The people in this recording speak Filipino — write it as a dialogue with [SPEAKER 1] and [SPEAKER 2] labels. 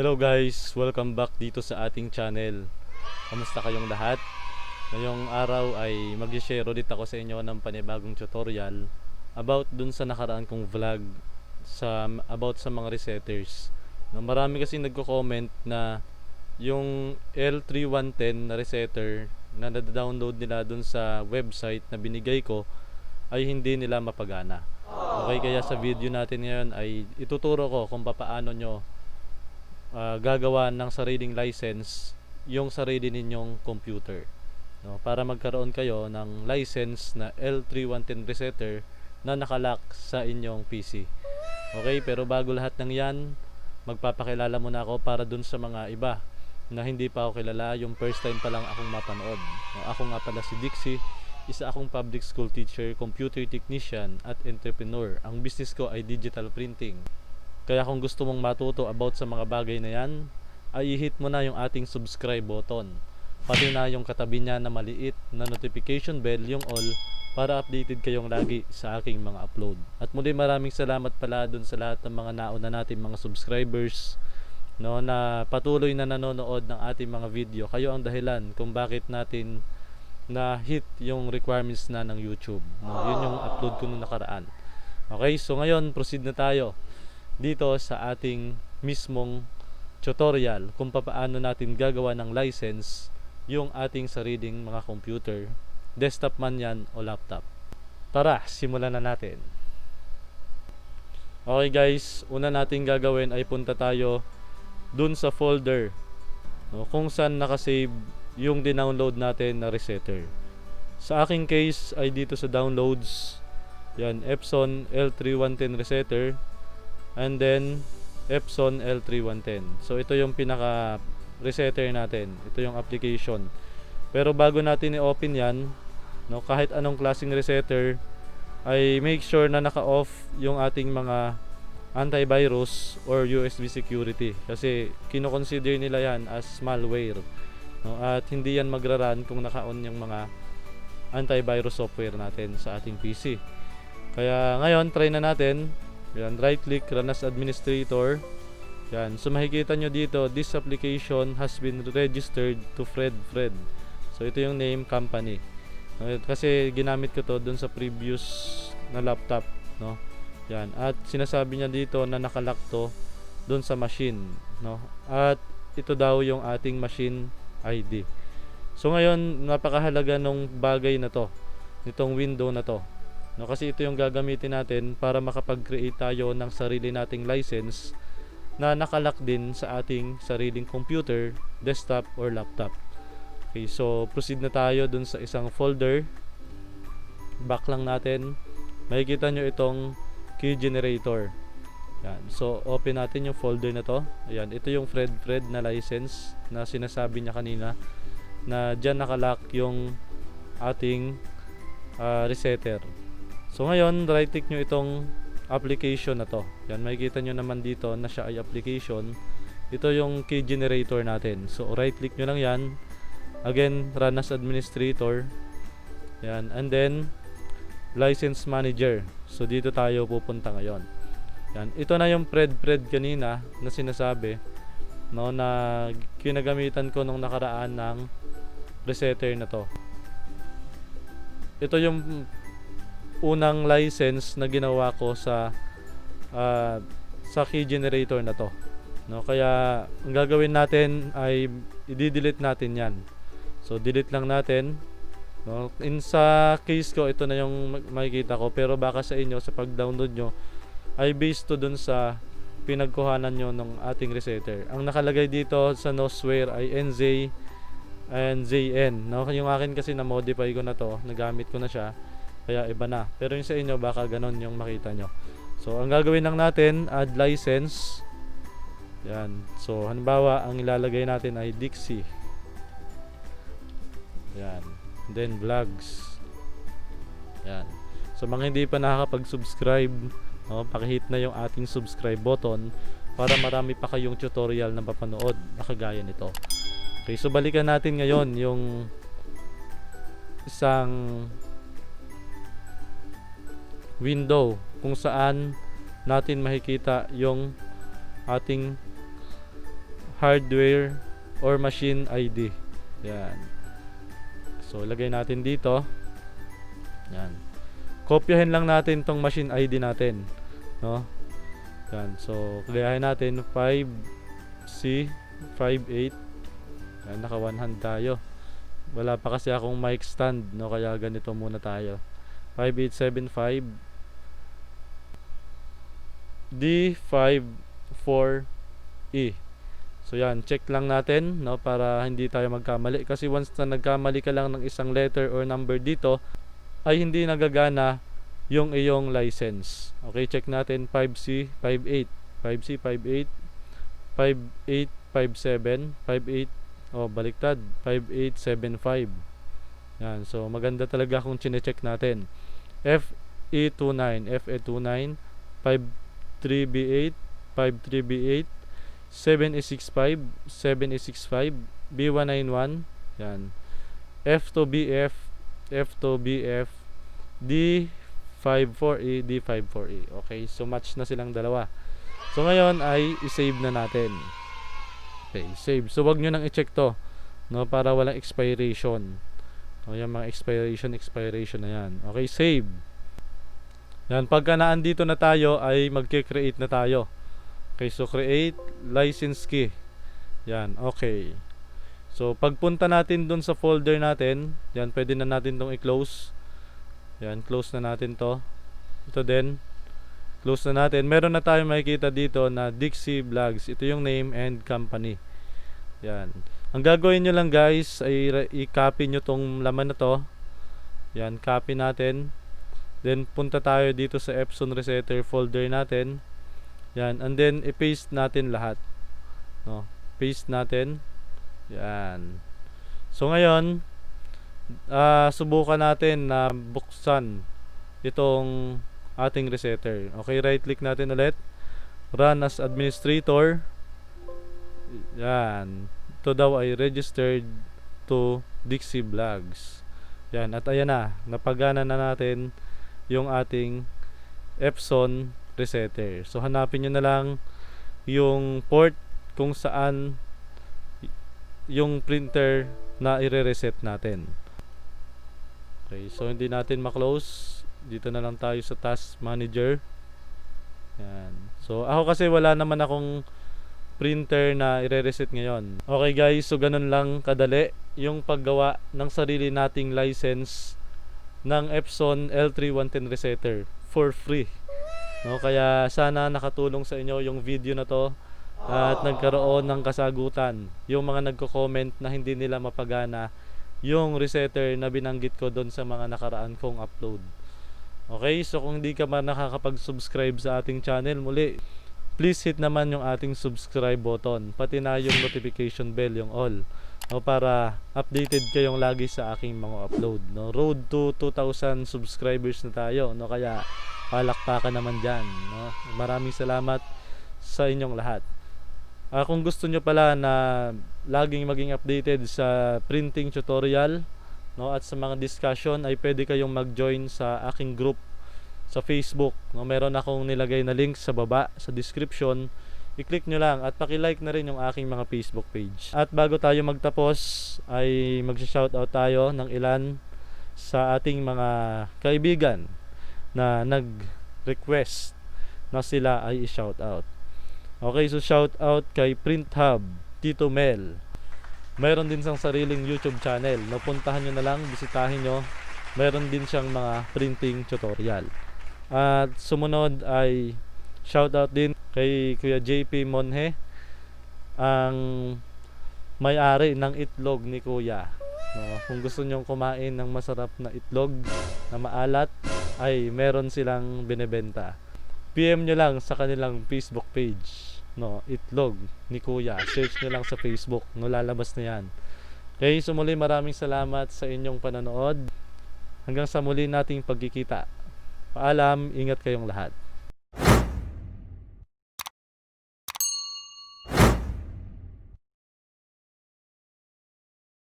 [SPEAKER 1] Hello guys, welcome back dito sa ating channel. Kamusta kayong lahat? Ngayong araw ay mag-share ulit ako sa inyo ng panibagong tutorial about dun sa nakaraan kong vlog sa about sa mga resetters. No, marami kasi nagko-comment na yung L3110 na resetter na na-download nila dun sa website na binigay ko ay hindi nila mapagana. Okay, kaya sa video natin ngayon ay ituturo ko kung paano nyo ah, gagawa ng sariling license yung sarili ninyong computer. No, para magkaroon kayo ng license na L3110 resetter na nakalock sa inyong PC. Okay, pero bago lahat ng 'yan, magpapakilala muna ako para dun sa mga iba na hindi pa ako kilala, yung first time pa lang akong mapanood. No, ako nga pala si Dixie, isa akong public school teacher, computer technician at entrepreneur. Ang business ko ay digital printing. Kaya kung gusto mong matuto about sa mga bagay na yan, ay i-hit mo na yung ating subscribe button. Pati na yung katabi niya na maliit na notification bell, yung all, para updated kayong lagi sa aking mga upload. At muli maraming salamat pala dun sa lahat ng mga nauna natin mga subscribers no na patuloy na nanonood ng ating mga video. Kayo ang dahilan kung bakit natin na hit yung requirements na ng YouTube. No, yun yung upload ko nung nakaraan. Okay, so ngayon proceed na tayo dito sa ating mismong tutorial kung paano natin gagawa ng license yung ating sariling mga computer, desktop man yan o laptop. Tara, simulan na natin. Okay guys, una nating gagawin ay punta tayo dun sa folder no, kung saan nakasave yung dinownload natin na resetter. Sa aking case ay dito sa downloads, yan, Epson L3110 resetter and then Epson L3110. So ito yung pinaka resetter natin. Ito yung application. Pero bago natin i-open yan, no, kahit anong klaseng resetter, ay make sure na naka-off yung ating mga antivirus or USB security kasi kino-consider nila yan as malware no? at hindi yan magra-run kung naka-on yung mga antivirus software natin sa ating PC kaya ngayon try na natin yan, right click run as administrator. Yan, so makikita nyo dito this application has been registered to Fred Fred. So ito yung name company. Okay, kasi ginamit ko to dun sa previous na laptop no? Yan at sinasabi niya dito na nakalock to dun sa machine no? At ito daw yung ating machine ID so ngayon napakahalaga nung bagay na to nitong window na to no kasi ito yung gagamitin natin para makapag-create tayo ng sarili nating license na nakalock din sa ating sariling computer, desktop or laptop Okay, so proceed na tayo dun sa isang folder. Back lang natin. Makikita nyo itong key generator. Yan. So open natin yung folder na to. Ayan, ito yung Fred Fred na license na sinasabi niya kanina na dyan nakalock yung ating ah, resetter. So ngayon, right click nyo itong application na to. Yan, makikita nyo naman dito na siya ay application. Ito yung key generator natin. So right click nyo lang yan again run as administrator yan and then license manager so dito tayo pupunta ngayon yan ito na yung pred pred kanina na sinasabi no na kinagamitan ko nung nakaraan ng resetter na to ito yung unang license na ginawa ko sa ah, sa key generator na to no kaya ang gagawin natin ay i-delete natin yan So delete lang natin. No? In sa case ko ito na yung mak- makikita ko pero baka sa inyo sa pag-download nyo ay based to dun sa pinagkuhanan nyo ng ating resetter. Ang nakalagay dito sa nosware ay NZ and ZN. No? Yung akin kasi na modify ko na to, nagamit ko na siya. Kaya iba na. Pero yung sa inyo baka ganon yung makita nyo. So ang gagawin lang natin, add license. Yan. So halimbawa, ang ilalagay natin ay Dixie. Yan. Then vlogs. Yan. So mga hindi pa nakakapag-subscribe, no, paki-hit na yung ating subscribe button para marami pa kayong tutorial na mapanood na kagaya nito. Okay, so balikan natin ngayon yung isang window kung saan natin makikita yung ating hardware or machine ID. Yan. So, lagay natin dito. Yan. Kopyahin lang natin tong machine ID natin. No? Yan. So, gayahin natin 5C58. Yan, naka one hand tayo. Wala pa kasi akong mic stand, no? Kaya ganito muna tayo. 5875 D54E. So yan, check lang natin no para hindi tayo magkamali kasi once na nagkamali ka lang ng isang letter or number dito ay hindi nagagana yung iyong license. Okay, check natin 5C58, 5C58, 5857, 58 oh baliktad 5875. Yan, so maganda talaga kung chine-check natin. FE29, FE29, 53B8, 53B8, 7865, 7865, B191, yan. F2BF, F2BF, D54E, D54E. Okay, so match na silang dalawa. So ngayon ay i-save na natin. Okay, save. So wag nyo nang i-check to, no, para walang expiration. O yung mga expiration, expiration na yan. Okay, save. Yan, pagka naandito na tayo ay magke-create na tayo. Okay, so create license key. Yan, okay. So pagpunta natin dun sa folder natin, yan, pwede na natin tong i-close. Yan, close na natin to. Ito din. Close na natin. Meron na tayo makikita dito na Dixie Vlogs. Ito yung name and company. Yan. Ang gagawin nyo lang guys ay i-copy nyo tong laman na to. Yan, copy natin. Then punta tayo dito sa Epson Resetter folder natin. Yan, and then i-paste natin lahat. No, paste natin. Yan. So ngayon, ah subukan natin na buksan itong ating resetter. Okay, right click natin ulit. Run as administrator. Yan. Ito daw ay registered to Dixie Vlogs. Yan, at ayan na, napagana na natin yung ating Epson resetter. So hanapin nyo na lang yung port kung saan yung printer na ire-reset natin. Okay, so hindi natin ma-close. Dito na lang tayo sa task manager. Yan. So ako kasi wala naman akong printer na ire-reset ngayon. Okay guys, so ganun lang kadali yung paggawa ng sarili nating license ng Epson L3110 resetter for free. No, kaya sana nakatulong sa inyo yung video na to at nagkaroon ng kasagutan yung mga nagko-comment na hindi nila mapagana yung resetter na binanggit ko doon sa mga nakaraan kong upload. Okay, so kung hindi ka man nakakapag-subscribe sa ating channel, muli, please hit naman yung ating subscribe button, pati na yung notification bell, yung all. No, para updated kayong lagi sa aking mga upload. No? Road to 2,000 subscribers na tayo. No? Kaya palakpakan naman dyan. No? Maraming salamat sa inyong lahat. Ah, kung gusto nyo pala na laging maging updated sa printing tutorial no at sa mga discussion ay pwede kayong mag-join sa aking group sa Facebook no meron akong nilagay na link sa baba sa description i-click nyo lang at paki-like na rin yung aking mga Facebook page at bago tayo magtapos ay mag-shoutout tayo ng ilan sa ating mga kaibigan na nag-request na sila ay i-shoutout Okay, so shout out kay Print Hub, Tito Mel. Mayroon din siyang sariling YouTube channel. Napuntahan nyo na lang, bisitahin nyo. Mayroon din siyang mga printing tutorial. At sumunod ay shout out din kay Kuya JP Monhe, ang may-ari ng itlog ni Kuya. No, kung gusto nyong kumain ng masarap na itlog na maalat, ay meron silang binebenta. PM nyo lang sa kanilang Facebook page. No, itlog ni Kuya. Search nyo lang sa Facebook. No, lalabas na yan. Okay, so maraming salamat sa inyong panonood. Hanggang sa muli nating pagkikita. Paalam, ingat kayong lahat.